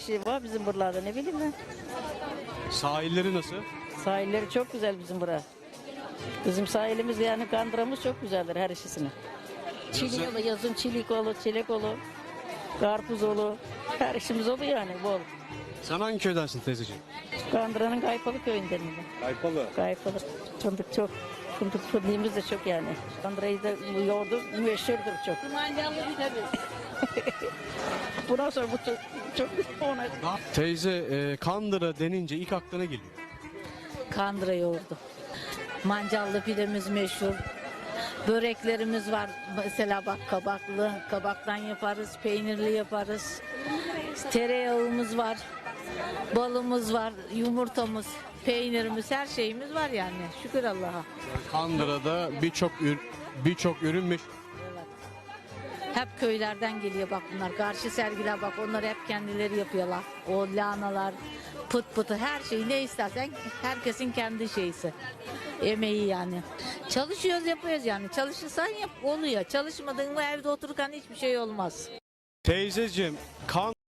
şey var bizim buralarda ne bileyim ben. Sahilleri nasıl? Sahilleri çok güzel bizim bura. Bizim sahilimiz yani kandıramız çok güzeldir her işisine. Çilik olur, yazın çilik olur, çilek olur, karpuz olur. Her işimiz olur yani bol. Sen hangi köydensin teyzeciğim? Kandıra'nın Kaypalı köyünden. ben. Kaypalı. Kaypalı. Fındık çok. Fındık fındığımız da çok yani. Kandıra'yı da yoğurdu meşhurdur çok. Bundan sonra bu çok, çok ona Teyze e, Kandıra denince ilk aklına geliyor. Kandıra yoğurdu. Mancallı pidemiz meşhur. Böreklerimiz var. Mesela bak kabaklı. Kabaktan yaparız. Peynirli yaparız. Tereyağımız var. Balımız var. Yumurtamız, peynirimiz, her şeyimiz var yani. Şükür Allah'a. Kandıra'da birçok ür- birçok ürün meşhur. Hep köylerden geliyor bak bunlar. Karşı sergiler bak onlar hep kendileri yapıyorlar. O lahanalar, pıt pıtı her şeyi ne istersen herkesin kendi şeysi. Emeği yani. Çalışıyoruz yapıyoruz yani. Çalışırsan yap oluyor. Çalışmadın mı evde otururken hiçbir şey olmaz. Teyzeciğim kan